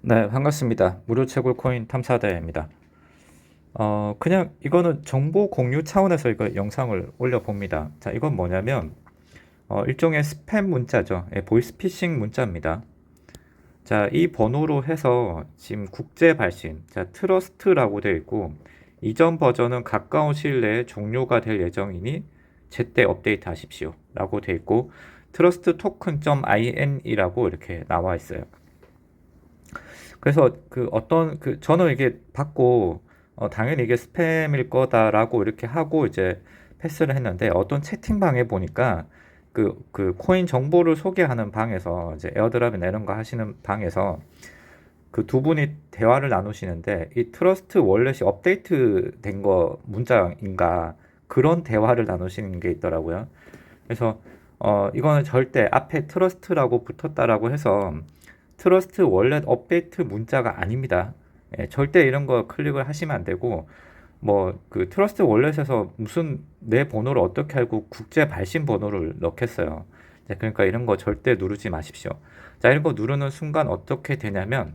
네, 반갑습니다. 무료 채굴 코인 탐사대입니다. 어, 그냥 이거는 정보 공유 차원에서 이거 영상을 올려 봅니다. 자, 이건 뭐냐면, 어, 일종의 스팸 문자죠. 예, 보이스피싱 문자입니다. 자, 이 번호로 해서 지금 국제 발신, 자, 트러스트라고 되어 있고, 이전 버전은 가까운 시일 내에 종료가 될 예정이니 제때 업데이트 하십시오. 라고 되어 있고, 트러스트 토큰.in이라고 이렇게 나와 있어요. 그래서 그 어떤 그 저는 이게 받고 어, 당연히 이게 스팸일 거다라고 이렇게 하고 이제 패스를 했는데 어떤 채팅방에 보니까 그, 그 코인 정보를 소개하는 방에서 이제 에어드랍이나 이런 거 하시는 방에서 그 두 분이 대화를 나누시는데 이 트러스트 월렛이 업데이트 된 거 문자인가 그런 대화를 나누시는 게 있더라고요. 그래서 어 이거는 절대 앞에 트러스트라고 붙었다라고 해서 트러스트 월렛 업데이트 문자가 아닙니다. 예, 절대 이런 거 클릭을 하시면 안 되고 뭐 그 트러스트 월렛에서 무슨 내 번호를 어떻게 알고 국제 발신 번호를 넣겠어요. 네, 그러니까 이런 거 절대 누르지 마십시오. 자, 이런 거 누르는 순간 어떻게 되냐면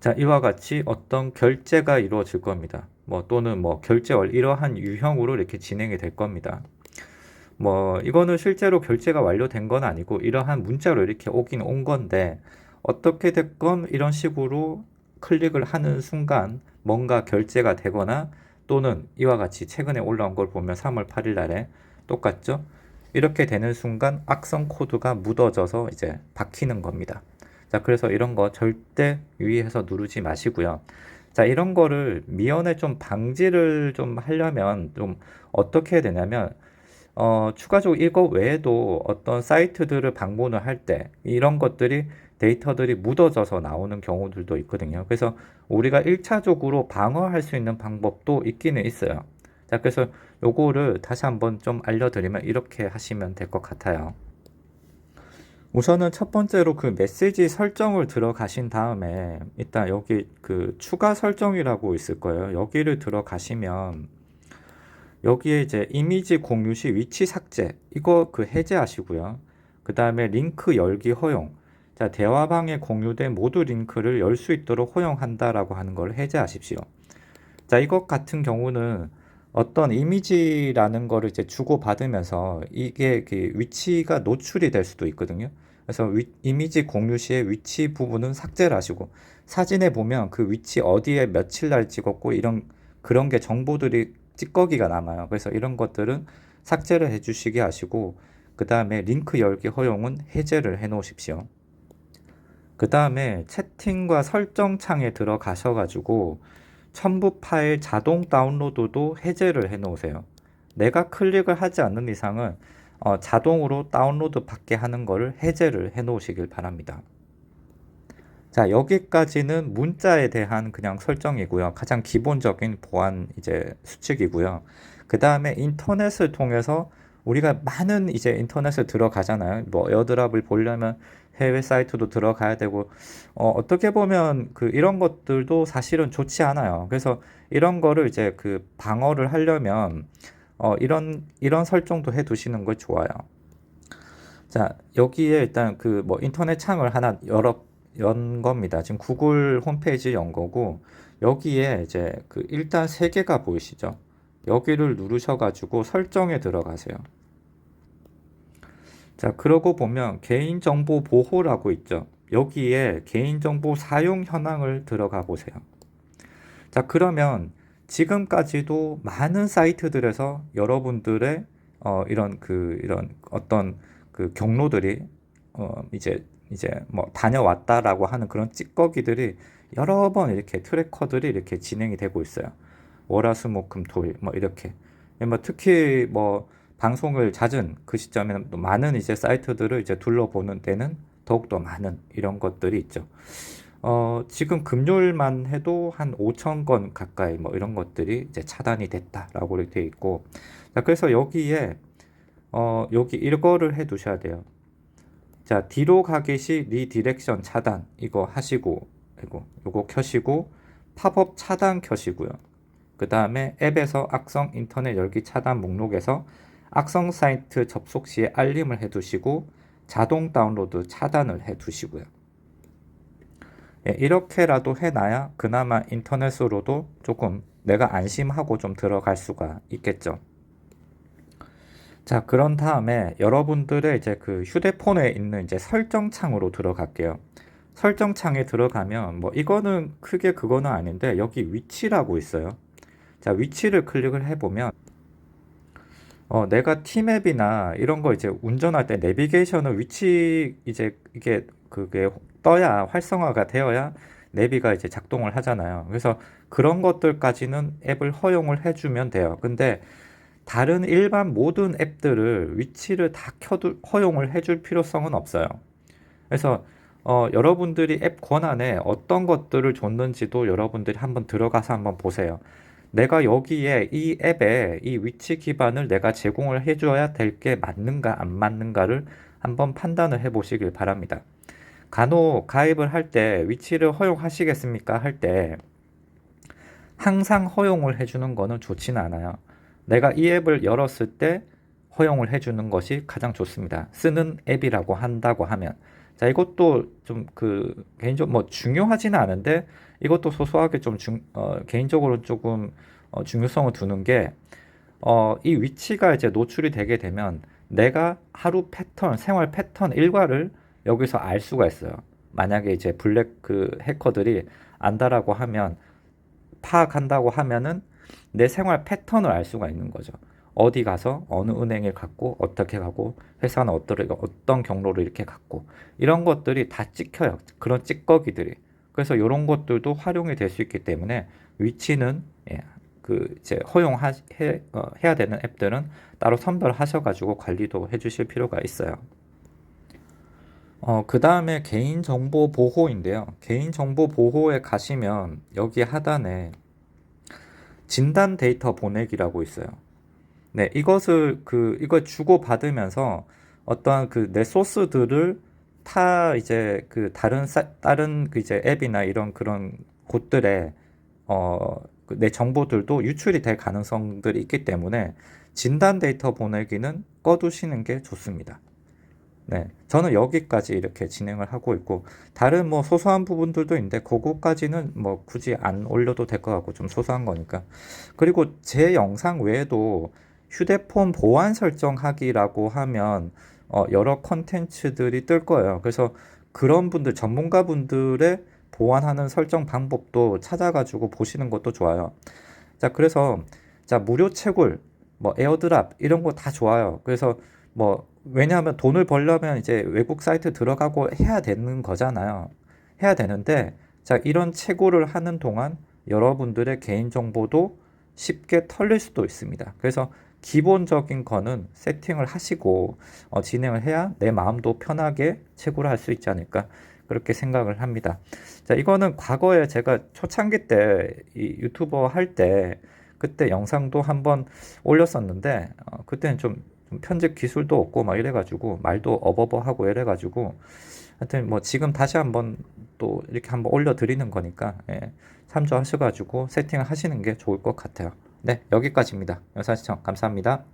자, 이와 같이 어떤 결제가 이루어질 겁니다. 뭐 또는 뭐 결제월 이러한 유형으로 이렇게 진행이 될 겁니다. 뭐 이거는 실제로 결제가 완료된 건 아니고 이러한 문자로 이렇게 오긴 온 건데 어떻게 됐건 이런 식으로 클릭을 하는 순간 뭔가 결제가 되거나 또는 이와 같이 최근에 올라온 걸 보면 3월 8일 날에 똑같죠? 이렇게 되는 순간 악성 코드가 묻어져서 이제 박히는 겁니다. 자, 그래서 이런 거 절대 유의해서 누르지 마시고요. 자, 이런 거를 미연에 좀 방지를 좀 하려면 좀 어떻게 해야 되냐면 어, 추가적으로 이거 외에도 어떤 사이트들을 방문을 할 때 이런 것들이 데이터들이 묻어져서 나오는 경우들도 있거든요. 그래서 우리가 1차적으로 방어할 수 있는 방법도 있기는 있어요. 자, 그래서 요거를 다시 한번 좀 알려드리면 이렇게 하시면 될 것 같아요. 우선은 첫 번째로 그 메시지 설정을 들어가신 다음에 일단 여기 그 추가 설정이라고 있을 거예요. 여기를 들어가시면 여기에 이제 이미지 공유 시 위치 삭제 이거 그 해제하시고요. 그 다음에 링크 열기 허용. 자, 대화방에 공유된 모두 링크를 열 수 있도록 허용한다라고 하는 걸 해제하십시오. 자, 이것 같은 경우는 어떤 이미지라는 거를 이제 주고 받으면서 이게 그 위치가 노출이 될 수도 있거든요. 그래서 위, 이미지 공유 시에 위치 부분은 삭제를 하시고 사진에 보면 그 위치 어디에 며칠 날 찍었고 이런 그런 게 정보들이 찌꺼기가 남아요. 그래서 이런 것들은 삭제를 해주시게 하시고 그 다음에 링크 열기 허용은 해제를 해 놓으십시오. 그 다음에 채팅과 설정 창에 들어가셔가지고 첨부 파일 자동 다운로드도 해제를 해 놓으세요. 내가 클릭을 하지 않는 이상은 어, 자동으로 다운로드 받게 하는 것을 해제를 해 놓으시길 바랍니다. 자, 여기까지는 문자에 대한 그냥 설정이고요. 가장 기본적인 보안 이제 수칙이고요. 그 다음에 인터넷을 통해서 우리가 많은 이제 인터넷을 들어가잖아요. 뭐 에어드랍을 보려면 해외 사이트도 들어가야 되고 어, 어떻게 보면 그 이런 것들도 사실은 좋지 않아요. 그래서 이런 거를 이제 그 방어를 하려면 어, 이런 이런 설정도 해 두시는 거 좋아요. 자, 여기에 일단 그 뭐 인터넷 창을 하나 열어 연 겁니다. 지금 구글 홈페이지 연 거고 여기에 이제 그 일단 세 개가 보이시죠? 여기를 누르셔가지고 설정에 들어가세요. 자, 그러고 보면 개인정보 보호라고 있죠. 여기에 개인정보 사용 현황을 들어가 보세요. 자, 그러면 지금까지도 많은 사이트들에서 여러분들의 어, 이런 그 이런 어떤 그 경로들이 어, 이제 이제 뭐 다녀왔다라고 하는 그런 찌꺼기들이 여러 번 이렇게 트래커들이 이렇게 진행이 되고 있어요. 월화수목금 토일 뭐 이렇게 뭐 특히 뭐 방송을 잦은 그 시점에는 또 많은 이제 사이트들을 이제 둘러보는 데는 더욱더 많은 이런 것들이 있죠. 어, 지금 금요일만 해도 한 5천 건 가까이 뭐 이런 것들이 이제 차단이 됐다라고 돼 있고 자, 그래서 여기에 어, 여기 이거를 해 두셔야 돼요. 자, 뒤로 가기 시 리디렉션 차단 이거 하시고 이거 요거 켜시고 팝업 차단 켜시고요. 그 다음에 앱에서 악성 인터넷 열기 차단 목록에서 악성 사이트 접속 시에 알림을 해두시고 자동 다운로드 차단을 해두시고요. 예, 이렇게라도 해놔야 그나마 인터넷으로도 조금 내가 안심하고 좀 들어갈 수가 있겠죠. 자, 그런 다음에 여러분들의 이제 그 휴대폰에 있는 이제 설정 창으로 들어갈게요. 설정 창에 들어가면 뭐 이거는 크게 그거는 아닌데 여기 위치라고 있어요. 자, 위치를 클릭을 해보면 어, 내가 티맵이나 이런 거 이제 운전할 때 내비게이션을 위치 이제 이게 그게 떠야 활성화가 되어야 내비가 이제 작동을 하잖아요. 그래서 그런 것들까지는 앱을 허용을 해주면 돼요. 근데 다른 일반 모든 앱들을 위치를 다 켜둘 허용을 해줄 필요성은 없어요. 그래서 어, 여러분들이 앱 권한에 어떤 것들을 줬는지도 여러분들이 한번 들어가서 한번 보세요. 내가 여기에 이 앱에 이 위치 기반을 내가 제공을 해줘야 될 게 맞는가 안 맞는가를 한번 판단을 해 보시길 바랍니다. 간혹 가입을 할 때 위치를 허용하시겠습니까? 할 때 항상 허용을 해주는 거는 좋지는 않아요. 내가 이 앱을 열었을 때 허용을 해주는 것이 가장 좋습니다. 쓰는 앱이라고 한다고 하면. 자, 이것도 좀 그 개인적으로 뭐 중요하지는 않은데 이것도 소소하게 좀 중, 어, 개인적으로 조금 어, 중요성을 두는 게 어, 이 위치가 이제 노출이 되게 되면 내가 하루 패턴, 생활 패턴 일과를 여기서 알 수가 있어요. 만약에 이제 블랙 그 해커들이 안다라고 하면 파악한다고 하면은 내 생활 패턴을 알 수가 있는 거죠. 어디 가서 어느 은행에 갔고 어떻게 가고 회사는 어떤 어떤 경로를 이렇게 갔고 이런 것들이 다 찍혀요. 그런 찌꺼기들이. 그래서 이런 것들도 활용이 될 수 있기 때문에 위치는 예, 그 이제 허용하 해, 어, 해야 되는 앱들은 따로 선별하셔가지고 관리도 해주실 필요가 있어요. 어, 그 다음에 개인정보 보호인데요. 개인정보 보호에 가시면 여기 하단에 진단 데이터 보내기라고 있어요. 네, 이것을 그 이걸 주고 받으면서 어떠한 그 내 소스들을 타 이제 그 다른 사, 다른 그 이제 앱이나 이런 그런 곳들에 어 내 정보들도 유출이 될 가능성들이 있기 때문에 진단 데이터 보내기는 꺼두시는 게 좋습니다. 네, 저는 여기까지 이렇게 진행을 하고 있고 다른 뭐 소소한 부분들도 있는데 그거까지는 뭐 굳이 안 올려도 될 것 같고 좀 소소한 거니까 그리고 제 영상 외에도 휴대폰 보안 설정하기라고 하면 어, 여러 컨텐츠들이 뜰 거예요. 그래서 그런 분들 전문가 분들의 보완하는 설정 방법도 찾아가지고 보시는 것도 좋아요. 자, 그래서 자 무료 채굴, 뭐 에어드랍 이런 거 다 좋아요. 그래서 뭐 왜냐하면 돈을 벌려면 이제 외국 사이트 들어가고 해야 되는 거잖아요. 해야 되는데 자 이런 채굴을 하는 동안 여러분들의 개인 정보도 쉽게 털릴 수도 있습니다. 그래서 기본적인 거는 세팅을 하시고 어, 진행을 해야 내 마음도 편하게 채굴을 할 수 있지 않을까 그렇게 생각을 합니다. 자, 이거는 과거에 제가 초창기 때이 유튜버 할 때 그때 영상도 한번 올렸었는데 어, 그때는 좀, 좀 편집 기술도 없고 막 이래가지고 말도 어버버하고 이래가지고 하여튼 뭐 지금 다시 한번 또 이렇게 한번 올려드리는 거니까 예, 참조하셔가지고 세팅을 하시는 게 좋을 것 같아요. 네, 여기까지입니다. 영상 시청 감사합니다.